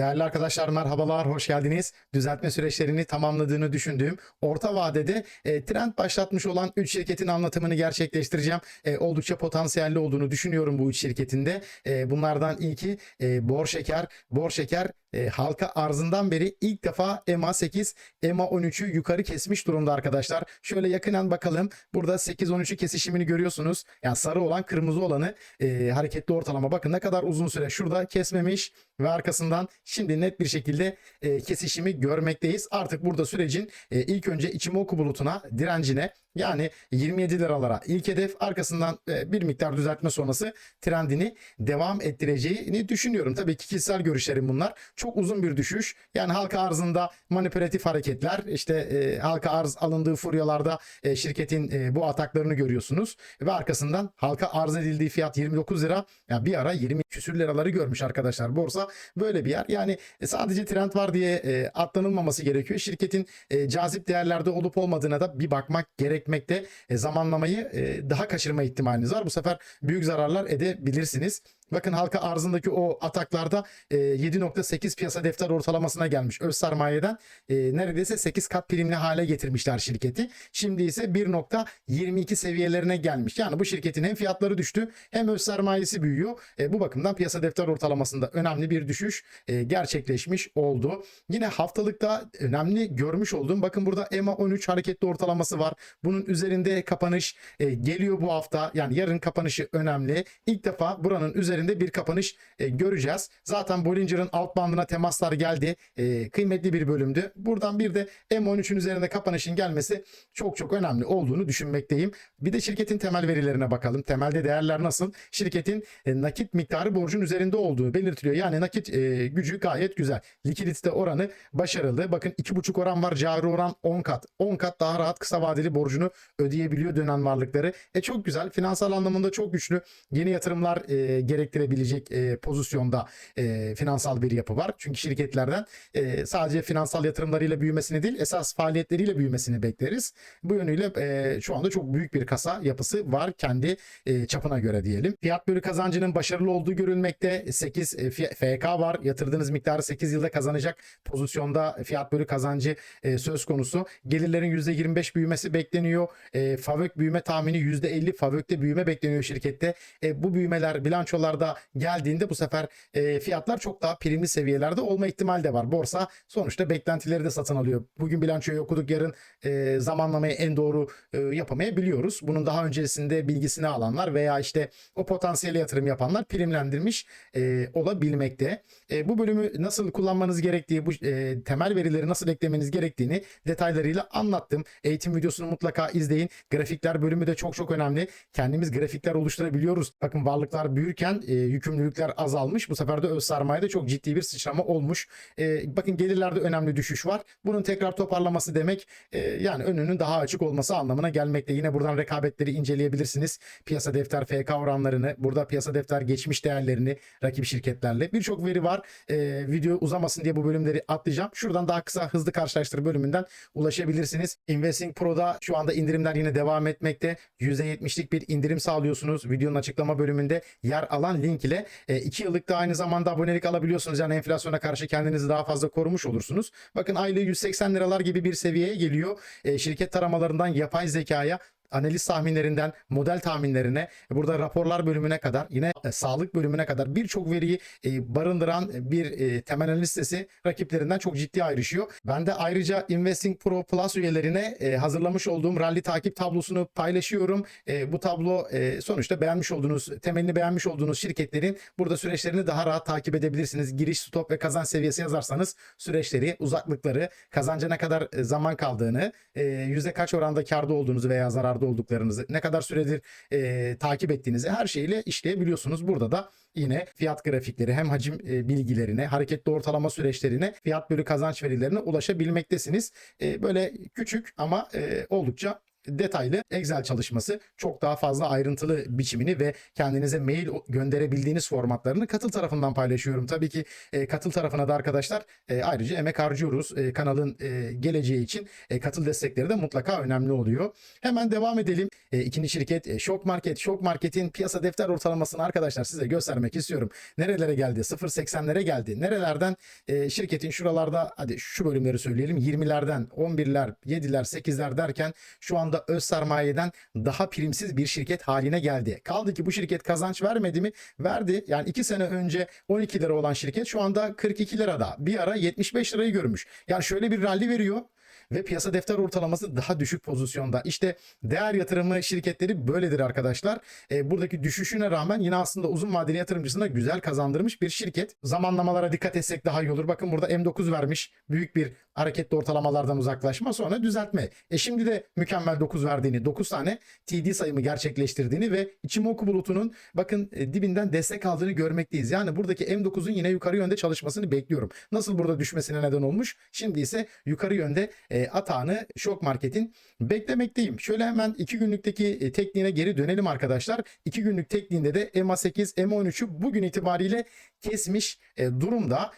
Değerli arkadaşlar merhabalar, hoş geldiniz. Düzeltme süreçlerini tamamladığını düşündüğüm orta vadede e, trend başlatmış olan 3 şirketin anlatımını gerçekleştireceğim. E, oldukça potansiyelli olduğunu düşünüyorum bu 3 şirketinde. E, bunlardan ilki e, Bor Şeker. E, halka arzından beri ilk defa EMA 8, EMA 13'ü yukarı kesmiş durumda arkadaşlar. Şöyle yakından bakalım. Burada 8-13'ü kesişimini görüyorsunuz. Yani sarı olan kırmızı olanı e, hareketli ortalama. Bakın ne kadar uzun süre şurada kesmemiş ve arkasından şimdi net bir şekilde e, kesişimi görmekteyiz. Artık burada sürecin e, ilk önce Ichimoku bulutuna, direncine yani 27 liralara ilk hedef arkasından e, bir miktar düzeltme sonrası trendini devam ettireceğini düşünüyorum. Tabii ki kişisel görüşlerim bunlar. Çok uzun bir düşüş. Yani halka arzında manipülatif hareketler işte e, halka arz alındığı furyalarda e, şirketin e, bu ataklarını görüyorsunuz. Ve arkasından halka arz edildiği fiyat 29 lira. Yani bir ara 20 küsür liraları görmüş arkadaşlar. Borsa böyle bir yer. Yani e, sadece trend var diye e, atlanılmaması gerekiyor. Şirketin e, cazip değerlerde olup olmadığına da bir bakmak gerekmekte. E, zamanlamayı e, daha kaçırma ihtimaliniz var. Bu sefer büyük zararlar edebilirsiniz. Bakın halka arzındaki o ataklarda e, 7.8 piyasa defter ortalamasına gelmiş. Öz sermayeden e, neredeyse 8 kat primli hale getirmişler şirketi. Şimdi ise 1.22 seviyelerine gelmiş. Yani bu şirketin hem fiyatları düştü hem öz sermayesi büyüyor. E, bu bakımdan piyasa defter ortalamasında önemli bir düşüş e, gerçekleşmiş oldu. Yine haftalıkta önemli görmüş olduğum bakın burada EMA 13 hareketli ortalaması var. Bunun üzerinde kapanış e, geliyor bu hafta. Yani yarın kapanışı önemli. İlk defa buranın üzerinde bir kapanış e, göreceğiz. Zaten Bollinger'ın alt bandına temaslar geldi. E, kıymetli bir bölümdü. Buradan bir de M13'ün üzerinde kapanışın gelmesi çok çok önemli olduğunu düşünmekteyim. Bir de şirketin temel verilerine bakalım. Temelde değerler nasıl? Şirketin e, nakit miktarı borcun üzerinde olduğu belirtiliyor. Yani nakit e, gücü gayet güzel. Likidite oranı başarılı. Bakın 2,5 oran var. Cari oran 10 kat. 10 kat daha rahat kısa vadeli borcunu ödeyebiliyor dönen varlıkları. E çok güzel. Finansal anlamında çok güçlü. Yeni yatırımlar e, gerektirebilecek e, pozisyonda e, finansal bir yapı var. Çünkü şirketlerden e, sadece finansal yatırımlarıyla büyümesini değil esas faaliyetleriyle büyümesini bekleriz. Bu yönüyle e, şu anda çok büyük bir kasa yapısı var kendi e, çapına göre diyelim. Fiyat bölü kazancının başarılı olduğu görülmekte. 8 e, FK var. Yatırdığınız miktarı 8 yılda kazanacak pozisyonda fiyat bölü kazancı e, söz konusu. Gelirlerin %25 büyümesi bekleniyor. E, Favök büyüme tahmini %50 Favök'te büyüme bekleniyor şirkette. E, bu büyümeler bilançolarda geldiğinde bu sefer e, fiyatlar çok daha primli seviyelerde olma ihtimali de var. Borsa sonuçta beklentileri de satın alıyor. Bugün bilançoyu okuduk yarın e, zamanlamayı en doğru e, yapamayabiliyoruz. Bunun daha öncesinde bilgisini alanlar veya işte o potansiyeli yatırım yapanlar primlendirmiş e, olabilmekte. E, bu bölümü nasıl kullanmanız gerektiği, bu e, temel verileri nasıl eklemeniz gerektiğini detaylarıyla anlattım. Eğitim videosunu mutlaka izleyin. Grafikler bölümü de çok çok önemli. Kendimiz grafikler oluşturabiliyoruz. Bakın varlıklar büyürken e, yükümlülükler azalmış. Bu sefer de öz sermayede çok ciddi bir sıçrama olmuş. E, bakın gelirlerde önemli düşüş var. Bunun tekrar toparlaması demek e, yani önünün daha açık olması anlamına gelmekte. Yine buradan rekabetleri inceleyebilirsiniz. Piyasa defter FK oranlarını, burada piyasa defter geçmiş değerlerini rakip şirketlerle birçok veri var. E, video uzamasın diye bu bölümleri atlayacağım. Şuradan daha kısa hızlı karşılaştır bölümünden ulaşabilirsiniz. Investing Pro'da şu anda indirimler yine devam etmekte. %70'lik bir indirim sağlıyorsunuz. Videonun açıklama bölümünde yer alan link ile 2 yıllık da aynı zamanda abonelik alabiliyorsunuz. Yani enflasyona karşı kendinizi daha fazla korumuş olursunuz. Bakın aylığı 180 liralar gibi bir seviyeye geliyor. E, şirket taramalarından yapay zekaya analiz tahminlerinden model tahminlerine burada raporlar bölümüne kadar yine e, sağlık bölümüne kadar birçok veriyi e, barındıran bir e, temel analiz sitesi rakiplerinden çok ciddi ayrışıyor. Ben de ayrıca Investing Pro Plus üyelerine e, hazırlamış olduğum rally takip tablosunu paylaşıyorum. E, bu tablo e, sonuçta beğenmiş olduğunuz, temelini beğenmiş olduğunuz şirketlerin burada süreçlerini daha rahat takip edebilirsiniz. Giriş, stop ve kazanç seviyesi yazarsanız süreçleri, uzaklıkları, kazanca ne kadar e, zaman kaldığını, e, yüzde kaç oranda karda olduğunuzu veya zararda olduklarınızı, ne kadar süredir e, takip ettiğinizi her şeyle işleyebiliyorsunuz. Burada da yine fiyat grafikleri hem hacim e, bilgilerine, hareketli ortalama süreçlerine, fiyat bölü kazanç verilerine ulaşabilmektesiniz. E, böyle küçük ama e, oldukça detaylı Excel çalışması çok daha fazla ayrıntılı biçimini ve kendinize mail gönderebildiğiniz formatlarını katıl tarafından paylaşıyorum. Tabii ki e, katıl tarafına da arkadaşlar e, ayrıca emek harcıyoruz. E, kanalın e, geleceği için e, katıl destekleri de mutlaka önemli oluyor. Hemen devam edelim. E, ikinci şirket e, Shock Market. Shock Market'in piyasa defter ortalamasını arkadaşlar size göstermek istiyorum. Nerelere geldi? 0.80'lere geldi. Nerelerden e, şirketin şuralarda hadi şu bölümleri söyleyelim 20'lerden 11'ler 7'ler 8'ler derken şu anda öz sermayeden daha primsiz bir şirket haline geldi. Kaldı ki bu şirket kazanç vermedi mi? Verdi. Yani 2 sene önce 12 lira olan şirket şu anda 42 lirada. Bir ara 75 lirayı görmüş. Yani şöyle bir rally veriyor ve piyasa defter ortalaması daha düşük pozisyonda. İşte değer yatırımı şirketleri böyledir arkadaşlar. E, buradaki düşüşüne rağmen yine aslında uzun vadeli yatırımcısına güzel kazandırmış bir şirket. Zamanlamalara dikkat etsek daha iyi olur. Bakın burada M9 vermiş. Büyük bir hareketli ortalamalardan uzaklaşma sonra düzeltme. E şimdi de mükemmel 9 verdiğini, 9 tane TD sayımı gerçekleştirdiğini ve Ichimoku bulutunun bakın e, dibinden destek aldığını görmekteyiz. Yani buradaki M9'un yine yukarı yönde çalışmasını bekliyorum. Nasıl burada düşmesine neden olmuş? Şimdi ise yukarı yönde e, atağını Shock Market'in beklemekteyim. Şöyle hemen 2 günlükteki e, tekniğine geri dönelim arkadaşlar. 2 günlük tekniğinde de MA8, MA13'ü bugün itibariyle kesmiş e, durumda.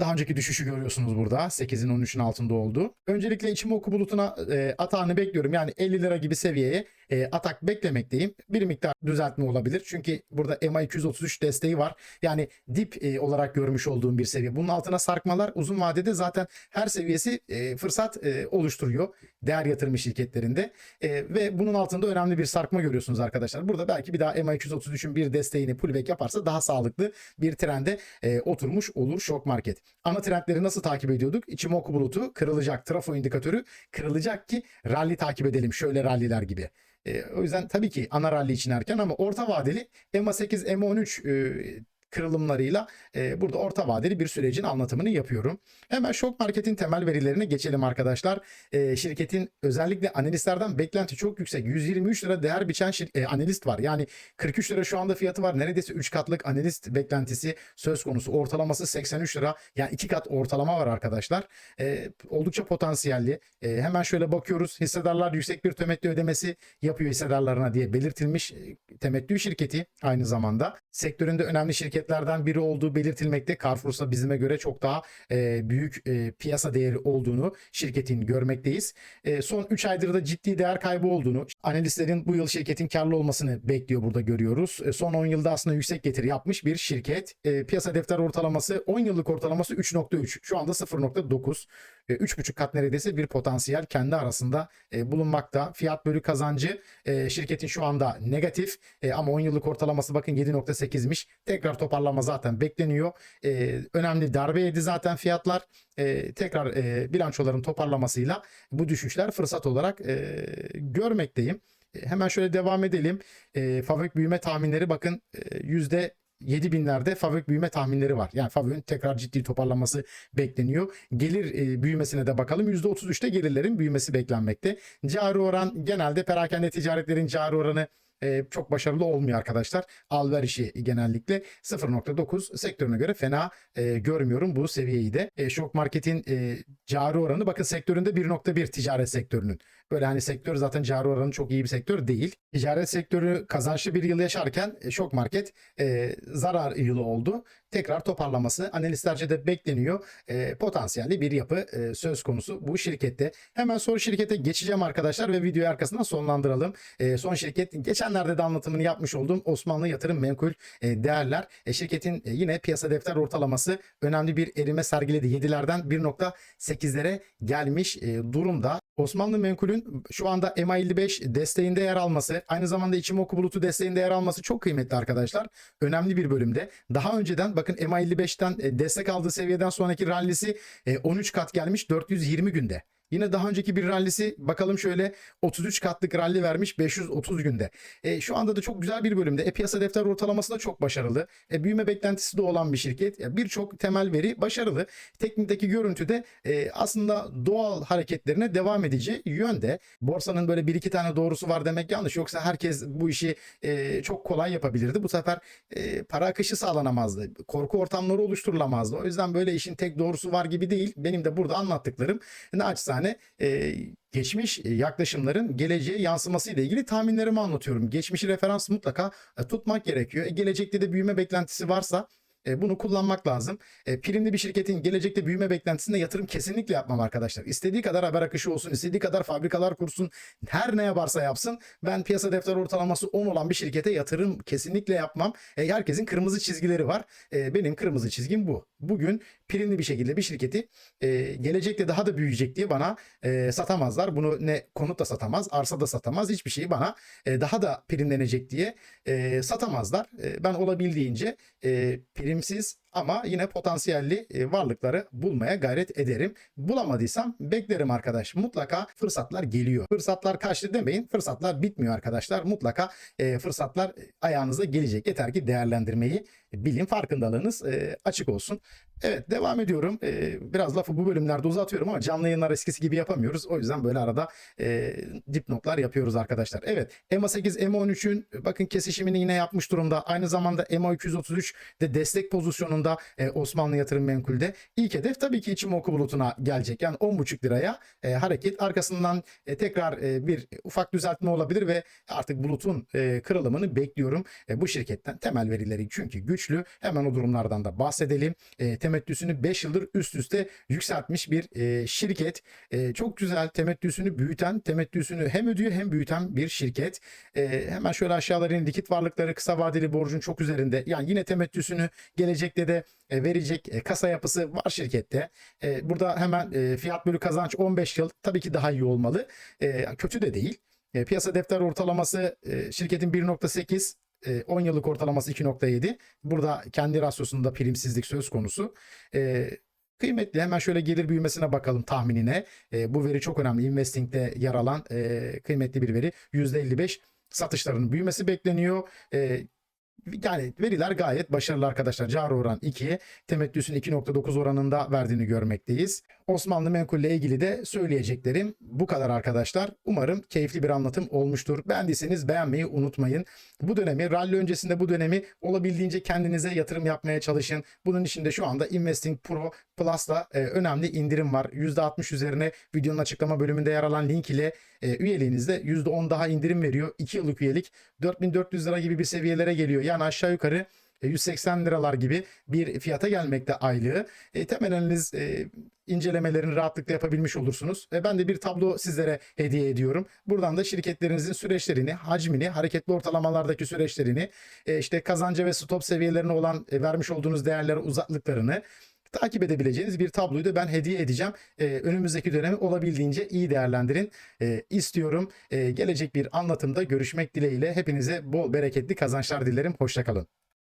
Daha önceki düşüşü görüyorsunuz burada. 8'in 13'ün altında oldu. Öncelikle Ichimoku bulutuna e, atağını bekliyorum. Yani 50 lira gibi seviyeye e, atak beklemekteyim. Bir miktar düzeltme olabilir. Çünkü burada EMA 233 desteği var. Yani dip e, olarak görmüş olduğum bir seviye. Bunun altına sarkmalar uzun vadede zaten her seviyesi e, fırsat e, oluşturuyor. Değer yatırımı şirketlerinde. E, ve bunun altında önemli bir sarkma görüyorsunuz arkadaşlar. Burada belki bir daha EMA 233'ün bir desteğini pullback yaparsa daha sağlıklı bir trende e, oturmuş olur Shock Market. Ana trendleri nasıl takip ediyorduk? Ichimoku bulutu kırılacak. Trafo indikatörü kırılacak ki rally takip edelim. Şöyle ralliler gibi. E, o yüzden tabii ki ana rally için erken ama orta vadeli MA8, MA13 e, kırılımlarıyla e, burada orta vadeli bir sürecin anlatımını yapıyorum. Hemen Shock Market'in temel verilerine geçelim arkadaşlar. E, şirketin özellikle analistlerden beklenti çok yüksek. 123 lira değer biçen e, analist var. Yani 43 lira şu anda fiyatı var. Neredeyse 3 katlık analist beklentisi söz konusu. Ortalaması 83 lira. Yani 2 kat ortalama var arkadaşlar. E, oldukça potansiyelli. E, hemen şöyle bakıyoruz. Hissedarlar yüksek bir temettü ödemesi yapıyor hissedarlarına diye belirtilmiş e, temettü şirketi aynı zamanda. Sektöründe önemli şirketlerden biri olduğu belirtilmekte. Carrefour'sa bizime göre çok daha e, büyük e, piyasa değeri olduğunu şirketin görmekteyiz. E, son 3 aydır da ciddi değer kaybı olduğunu, analistlerin bu yıl şirketin karlı olmasını bekliyor burada görüyoruz. E, son 10 yılda aslında yüksek getiri yapmış bir şirket. E, piyasa defter ortalaması 10 yıllık ortalaması 3.3. Şu anda 0.9. E, 3.5 kat neredeyse bir potansiyel kendi arasında e, bulunmakta. Fiyat bölü kazancı e, şirketin şu anda negatif e, ama 10 yıllık ortalaması bakın 7.8'miş. Tekrar toparlanma zaten bekleniyor. E, önemli darbe yedi zaten fiyatlar. E, tekrar e, bilançoların toparlamasıyla bu düşüşler fırsat olarak e, görmekteyim. E, hemen şöyle devam edelim. E, fabrik büyüme tahminleri bakın e, yüzde 7 binlerde fabrik büyüme tahminleri var. Yani fabriğin tekrar ciddi toparlanması bekleniyor. Gelir e, büyümesine de bakalım. %33'te gelirlerin büyümesi beklenmekte. Cari oran genelde perakende ticaretlerin cari oranı e, çok başarılı olmuyor arkadaşlar. Al ver işi genellikle 0.9 sektörüne göre fena e, görmüyorum bu seviyeyi de. E, Şok Market'in e, cari oranı bakın sektöründe 1.1 ticaret sektörünün. Böyle hani sektör zaten cari oranı çok iyi bir sektör değil. Ticaret sektörü kazançlı bir yıl yaşarken e, Şok Market e, zarar yılı oldu. Tekrar toparlaması analistlerce de bekleniyor. E, potansiyelli bir yapı e, söz konusu bu şirkette. Hemen son şirkete geçeceğim arkadaşlar ve videoyu arkasından sonlandıralım. E, son şirket geçenlerde de anlatımını yapmış olduğum Osmanlı Yatırım Menkul e, Değerler. E, şirketin e, yine piyasa defter ortalaması önemli bir erime sergiledi. 7'lerden 1.8'lere gelmiş e, durumda. Osmanlı Menkul'ün şu anda MA55 desteğinde yer alması, aynı zamanda Ichimoku Bulutu desteğinde yer alması çok kıymetli arkadaşlar. Önemli bir bölümde. Daha önceden bakın MA55'ten e, destek aldığı seviyeden sonraki rallisi e, 13 kat gelmiş 420 günde. Yine daha önceki bir rallisi bakalım şöyle 33 katlık ralli vermiş 530 günde. E, şu anda da çok güzel bir bölümde. E, piyasa defter ortalaması da çok başarılı. E, büyüme beklentisi de olan bir şirket. E, Birçok temel veri başarılı. Teknikteki görüntü de e, aslında doğal hareketlerine devam edici yönde. Borsanın böyle bir iki tane doğrusu var demek yanlış. Yoksa herkes bu işi e, çok kolay yapabilirdi. Bu sefer e, para akışı sağlanamazdı. Korku ortamları oluşturulamazdı. O yüzden böyle işin tek doğrusu var gibi değil. Benim de burada anlattıklarım naçizane tane e, geçmiş e, yaklaşımların geleceğe yansıması ile ilgili tahminlerimi anlatıyorum. Geçmişi referans mutlaka e, tutmak gerekiyor. E, gelecekte de büyüme beklentisi varsa e, bunu kullanmak lazım. E, primli bir şirketin gelecekte büyüme beklentisinde yatırım kesinlikle yapmam arkadaşlar. İstediği kadar haber akışı olsun, istediği kadar fabrikalar kursun, her ne yaparsa yapsın. Ben piyasa defter ortalaması 10 olan bir şirkete yatırım kesinlikle yapmam. E, herkesin kırmızı çizgileri var. E, benim kırmızı çizgim bu. Bugün primli bir şekilde bir şirketi e, gelecekte daha da büyüyecek diye bana e, satamazlar. Bunu ne konut da satamaz, arsa da satamaz. Hiçbir şeyi bana e, daha da primlenecek diye e, satamazlar. E, ben olabildiğince e, primsiz ama yine potansiyelli e, varlıkları bulmaya gayret ederim. Bulamadıysam beklerim arkadaş. Mutlaka fırsatlar geliyor. Fırsatlar kaçtı demeyin. Fırsatlar bitmiyor arkadaşlar. Mutlaka e, fırsatlar ayağınıza gelecek. Yeter ki değerlendirmeyi bilin. Farkındalığınız e, açık olsun. Evet devam ediyorum. E, biraz lafı bu bölümlerde uzatıyorum ama canlı yayınlar eskisi gibi yapamıyoruz. O yüzden böyle arada e, dipnotlar yapıyoruz arkadaşlar. Evet EMA 8 EMA 13'ün bakın kesişimini yine yapmış durumda. Aynı zamanda EMA 233 de destek pozisyonunda e, Osmanlı Yatırım Menkul'de. İlk hedef tabii ki içim oku bulutuna gelecek. Yani 10,5 liraya e, hareket. Arkasından e, tekrar e, bir ufak düzeltme olabilir ve artık bulutun e, kırılımını bekliyorum. E, bu şirketten temel verileri çünkü güçlü. Hemen o durumlardan da bahsedelim. E, temettüsünü 5 yıldır üst üste yükseltmiş bir e, şirket. E, çok güzel temettüsünü büyüten, temettüsünü hem ödüyor hem büyüten bir şirket. E, hemen şöyle aşağılara likit varlıkları kısa vadeli borcun çok üzerinde. Yani yine temettüsünü gelecekte de e, verecek e, kasa yapısı var şirkette. E, burada hemen fiyat bölü kazanç 15 yıl tabii ki daha iyi olmalı. Kötü de değil. Piyasa defter ortalaması şirketin 1.8 e, 10 yıllık ortalaması 2.7. Burada kendi rasyosunda primsizlik söz konusu. Kıymetli hemen şöyle gelir büyümesine bakalım tahminine. Bu veri çok önemli. Investing'de yer alan kıymetli bir veri. %55 satışlarının büyümesi bekleniyor. Yani veriler gayet başarılı arkadaşlar. Cari oran 2, temettüsün 2.9 oranında verdiğini görmekteyiz. Osmanlı Menkul'le ilgili de söyleyeceklerim bu kadar arkadaşlar. Umarım keyifli bir anlatım olmuştur. Beğendiyseniz beğenmeyi unutmayın. Bu dönemi, rally öncesinde bu dönemi olabildiğince kendinize yatırım yapmaya çalışın. Bunun içinde şu anda Investing Pro Plus'la e, önemli indirim var. %60 üzerine videonun açıklama bölümünde yer alan link ile e, üyeliğinizde %10 daha indirim veriyor. 2 yıllık üyelik 4400 lira gibi bir seviyelere geliyor. Yani aşağı yukarı 180 liralar gibi bir fiyata gelmekte aylığı. E, temel analiz e, incelemelerini rahatlıkla yapabilmiş olursunuz. Ve ben de bir tablo sizlere hediye ediyorum. Buradan da şirketlerinizin süreçlerini, hacmini, hareketli ortalamalardaki süreçlerini, e, işte kazanca ve stop seviyelerine olan e, vermiş olduğunuz değerlere uzaklıklarını takip edebileceğiniz bir tabloyu da ben hediye edeceğim. Ee, önümüzdeki dönemi olabildiğince iyi değerlendirin ee, istiyorum. Ee, gelecek bir anlatımda görüşmek dileğiyle hepinize bol bereketli kazançlar dilerim. Hoşçakalın.